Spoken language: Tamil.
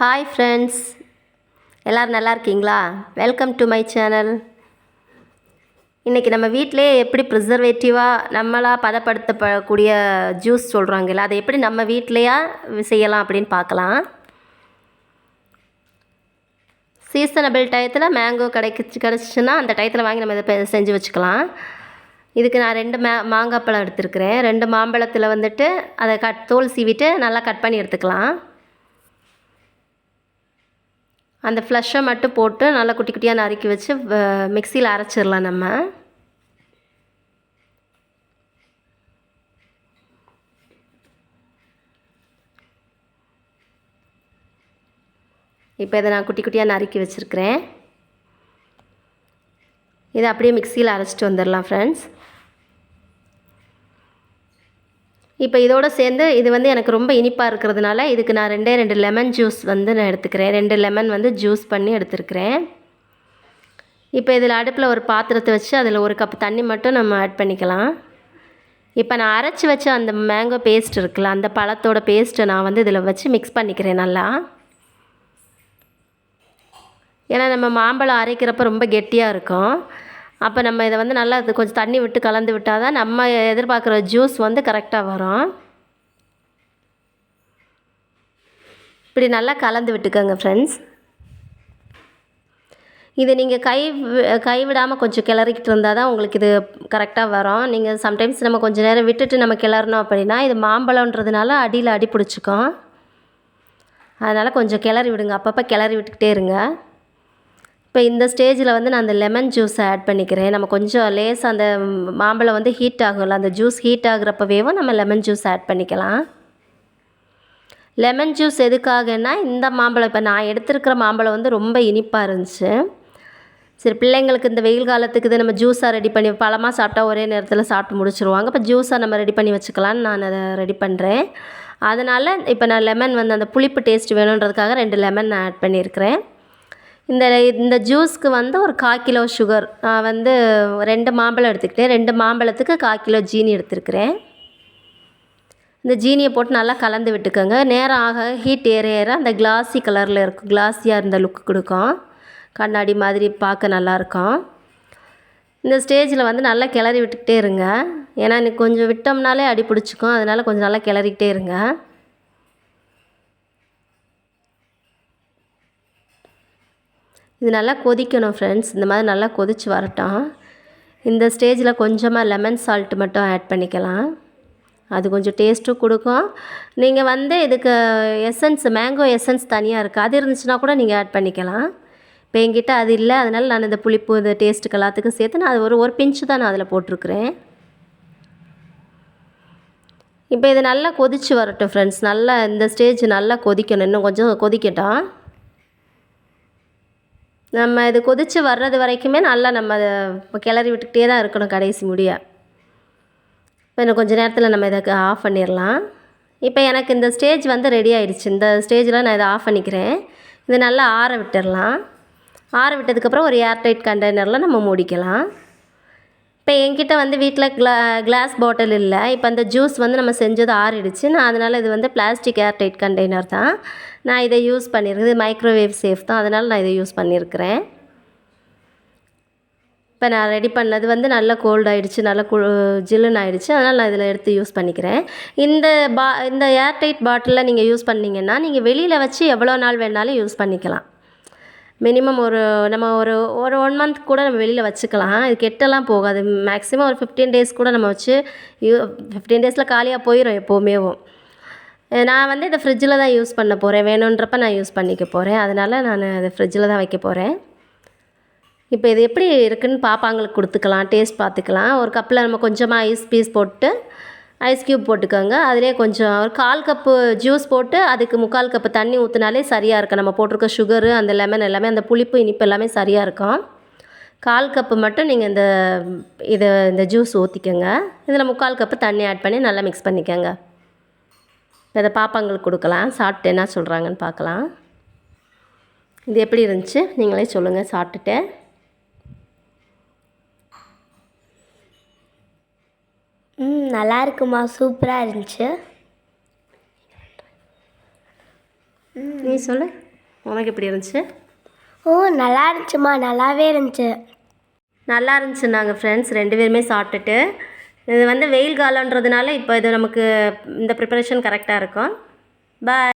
ஹாய் ஃப்ரெண்ட்ஸ் எல்லோரும் நல்லா இருக்கீங்களா? வெல்கம் டு மை சேனல் இன்றைக்கி நம்ம வீட்டிலே எப்படி ப்ரிசர்வேட்டிவாக நம்மளாக பதப்படுத்தப்படக்கூடிய ஜூஸ் சொல்கிறாங்கல்ல அதை எப்படி நம்ம வீட்டிலையா செய்யலாம் அப்படின்னு பார்க்கலாம். சீசனபிள் டயத்தில் மேங்கோ கிடைக்கிச்சு கிடச்சிச்சின்னா அந்த டயத்தில் வாங்கி நம்ம இதை செஞ்சு வச்சுக்கலாம். இதுக்கு நான் ரெண்டு மே மாங்காய் பழம் எடுத்துருக்கிறேன். ரெண்டு மாம்பழத்தில் வந்துட்டு அதை கட் தோல் சீவிட்டு நல்லா கட் பண்ணி எடுத்துக்கலாம். அந்த ஃப்ளஷை மட்டும் போட்டு நல்லா குட்டி குட்டியாக நறுக்கி வச்சு மிக்சியில் அரைச்சிடலாம் நம்ம. இப்போ இதை நான் குட்டி குட்டியாக நறுக்கி வச்சுருக்கிறேன். இதை அப்படியே மிக்சியில் அரைச்சிட்டு வந்துடலாம் ஃப்ரெண்ட்ஸ் இப்போ இதோடு சேர்ந்து இது வந்து எனக்கு ரொம்ப இனிப்பாக இருக்கிறதுனால இதுக்கு நான் ரெண்டே ரெண்டு லெமன் ஜூஸ் வந்து நான் எடுத்துக்கிறேன். ரெண்டு லெமன் வந்து ஜூஸ் பண்ணி எடுத்துருக்கிறேன். இப்போ இதில் அடுப்பில் ஒரு பாத்திரத்தை வச்சு அதில் ஒரு கப் தண்ணி மட்டும் நம்ம ஆட் பண்ணிக்கலாம். இப்போ நான் அரைச்சி வச்ச அந்த மேங்கோ பேஸ்ட் இருக்குல்ல அந்த பழத்தோட பேஸ்ட்டை நான் வந்து இதில் வச்சு மிக்ஸ் பண்ணிக்கிறேன் நல்லா. ஏன்னா நம்ம மாம்பழம் அரைக்கிறப்ப ரொம்ப கெட்டியாக இருக்கும். அப்போ நம்ம இதை வந்து நல்லா கொஞ்சம் தண்ணி விட்டு கலந்து விட்டால் தான் நம்ம எதிர்பார்க்குற ஜூஸ் வந்து கரெக்டாக வரும். இப்படி நல்லா கலந்து விட்டுக்கோங்க ஃப்ரெண்ட்ஸ் இது நீங்கள் கை கைவிடாமல் கை விடாமல் கொஞ்சம் கிளறிக்கிட்டு இருந்தால் தான் உங்களுக்கு இது கரெக்டாக வரும். நீங்கள் சம்டைம்ஸ் நம்ம கொஞ்சம் நேரம் விட்டுட்டு நம்ம கிளறணும் அப்படின்னா இது மாம்பழன்றதுனால அடியில் அடி பிடிச்சிக்கும். அதனால் கொஞ்சம் கிளறி விடுங்க. அப்பப்போ கிளறி விட்டுக்கிட்டே இருங்க. இப்போ இந்த ஸ்டேஜில் வந்து நான் அந்த லெமன் ஜூஸை ஆட் பண்ணிக்கிறேன். நம்ம கொஞ்சம் லேஸ் அந்த மாம்பழம் வந்து ஹீட் ஆகும்ல அந்த ஜூஸ் ஹீட் ஆகுறப்பவேவும் நம்ம லெமன் ஜூஸ் ஆட் பண்ணிக்கலாம். லெமன் ஜூஸ் எதுக்காகன்னா இந்த மாம்பழம் இப்போ நான் எடுத்திருக்கிற மாம்பழம் வந்து ரொம்ப இனிப்பாக இருந்துச்சு. சரி பிள்ளைங்களுக்கு இந்த வெயில் காலத்துக்கு இது நம்ம ஜூஸாக ரெடி பண்ணி பழமாக சாப்பிட்டா ஒரே நேரத்தில் சாப்பிட்டு முடிச்சிருவாங்க. இப்போ ஜூஸாக நம்ம ரெடி பண்ணி வச்சுக்கலான்னு நான் அதை ரெடி பண்ணுறேன் அதனால் இப்போ நான் லெமன் வந்து அந்த புளிப்பு டேஸ்ட் வேணுன்றதுக்காக ரெண்டு லெமன் நான் ஆட் பண்ணியிருக்கிறேன். இந்த இந்த ஜூஸ்க்கு வந்து ஒரு கால் கிலோ சுகர். நான் வந்து ரெண்டு மாம்பழம் எடுத்துக்கிட்டேன். ரெண்டு மாம்பழத்துக்கு கால் கிலோ ஜீனி எடுத்துருக்கிறேன். இந்த ஜீனியை போட்டு நல்லா கலந்து விட்டுக்கோங்க. நேரம் ஆக ஹீட் ஏற ஏற அந்த கிளாஸி கலரில் இருக்கும் கிளாஸியாக இருந்த லுக் கொடுக்கும். கண்ணாடி மாதிரி பார்க்க நல்லாயிருக்கும் இந்த ஸ்டேஜில் வந்து நல்லா கிளறி விட்டுக்கிட்டே இருங்க. ஏன்னா எனக்கு கொஞ்சம் விட்டோம்னாலே அடி பிடிச்சிக்கும். அதனால் கொஞ்சம் நல்லா கிளறிக்கிட்டே இருங்க. இது நல்லா கொதிக்கணும் ஃப்ரெண்ட்ஸ் இந்த மாதிரி நல்லா கொதிச்சு வரட்டும். இந்த ஸ்டேஜில் கொஞ்சமாக லெமன் சால்ட் மட்டும் ஆட் பண்ணிக்கலாம். அது கொஞ்சம் டேஸ்ட்டும் கொடுக்கும். நீங்கள் வந்து இதுக்கு எசன்ஸ் மேங்கோ எசன்ஸ் தனியாக இருக்குது அது இருந்துச்சுன்னா கூட நீங்கள் ஆட் பண்ணிக்கலாம். இப்போ என்கிட்ட அது இல்லை. அதனால் நான் இந்த புளிப்பு இந்த டேஸ்ட்டுக்கு எல்லாத்துக்கும் சேர்த்து நான் அது ஒரு ஒரு பிஞ்சு தான் நான் அதில் போட்டிருக்கிறேன். இப்போ இது நல்லா கொதிச்சு வரட்டும் ஃப்ரெண்ட்ஸ் நல்லா இந்த ஸ்டேஜ் நல்லா கொதிக்கணும். இன்னும் கொஞ்சம் கொதிக்கட்டும். நம்ம இது கொதித்து வர்றது வரைக்குமே நல்லா நம்ம அதை கிளறி விட்டுக்கிட்டே தான் இருக்கணும் கடைசி முடிய. இப்போ இன்னும் கொஞ்சம் நேரத்தில் நம்ம இதை ஆஃப் பண்ணிடலாம். இப்போ எனக்கு இந்த ஸ்டேஜ் வந்து ரெடி ஆகிடுச்சு இந்த ஸ்டேஜில் நான் இதை ஆஃப் பண்ணிக்கிறேன். இது நல்லா ஆற விட்டுடலாம். ஆற விட்டதுக்கப்புறம் ஒரு ஏர்டைட் கண்டெய்னரில் நம்ம மூடிக்கலாம். இப்போ என்கிட்ட வந்து வீட்டில் கிளா கிளாஸ் பாட்டில் இல்லை. இப்போ அந்த ஜூஸ் வந்து நம்ம செஞ்சது ஆறிடுச்சு. நான் அதனால் இது வந்து பிளாஸ்டிக் ஏர்டைட் கண்டெய்னர் தான். நான் இதை யூஸ் பண்ணியிருக்கேன். இது மைக்ரோவேவ் சேஃப் தான். அதனால் நான் இதை யூஸ் பண்ணியிருக்கிறேன். இப்போ நான் ரெடி பண்ணது வந்து நல்லா கோல்ட் ஆகிடுச்சு நல்லா கு ஜில்லுன்னு ஆகிடுச்சு அதனால் நான் இதில் எடுத்து யூஸ் பண்ணிக்கிறேன். இந்த பா இந்த ஏர்டைட் பாட்டிலில் நீங்கள் யூஸ் பண்ணிங்கன்னால் நீங்கள் வெளியில் வச்சு எவ்வளோ நாள் வேணாலும் யூஸ் பண்ணிக்கலாம். மினிமம் ஒரு நம்ம ஒரு ஒரு ஒன் மந்த் கூட நம்ம வெளியில் வச்சுக்கலாம். இது கெட்டெல்லாம் போகாது. மேக்ஸிமம் ஒரு ஃபிஃப்டீன் டேஸ் கூட நம்ம வச்சு யூ ஃபிஃப்டீன் டேஸில் காலியாக போயிடும் எப்போவுமேவும் நான் வந்து இதை ஃப்ரிட்ஜில் தான் யூஸ் பண்ண போகிறேன் வேணுன்றப்ப நான் யூஸ் பண்ணிக்க போகிறேன் அதனால் நான் அதை ஃப்ரிட்ஜில் தான் வைக்க போகிறேன் இப்போ இது எப்படி இருக்குதுன்னு பாப்பாங்களுக்கு கொடுத்துக்கலாம். டேஸ்ட் பார்த்துக்கலாம். ஒரு கப்பில் நம்ம கொஞ்சமாக ஐஸ் பீஸ் போட்டு ஐஸ் க்யூப் போட்டுக்கோங்க. அதிலே கொஞ்சம் ஒரு கால் கப்பு ஜூஸ் போட்டு அதுக்கு முக்கால் கப்பு தண்ணி ஊற்றினாலே சரியாக இருக்கும். நம்ம போட்டிருக்க சுகரு அந்த லெமன் எல்லாமே அந்த புளிப்பு இனிப்பு எல்லாமே சரியாக இருக்கும். கால் கப்பு மட்டும் நீங்கள் இந்த இதை இந்த ஜூஸ் ஊற்றிக்கோங்க இதில் முக்கால் கப்பு தண்ணி ஆட் பண்ணி நல்லா மிக்ஸ் பண்ணிக்கோங்க. இப்போ இதை பாப்பாங்களுக்கு கொடுக்கலாம். சாப்பிட்டு என்ன சொல்கிறாங்கன்னு பார்க்கலாம். இது எப்படி இருந்துச்சு? நீங்களே சொல்லுங்கள் சாப்பிட்டுட்டு. ம் நல்லா இருக்குமா சூப்பராக இருந்துச்சு நீ சொல்லு. உனக்கு எப்படி இருந்துச்சு? ஓ நல்லா இருந்துச்சுமா. நல்லாவே இருந்துச்சு. நல்லா இருந்துச்சு நாங்கள் ஃப்ரெண்ட்ஸ் ரெண்டு பேருமே சாப்பிட்டுட்டு. இது வந்து வெயில் காலன்றதுனால இப்போ இது நமக்கு இந்த ப்ரிப்பரேஷன் கரெக்டாக இருக்கும். பாய்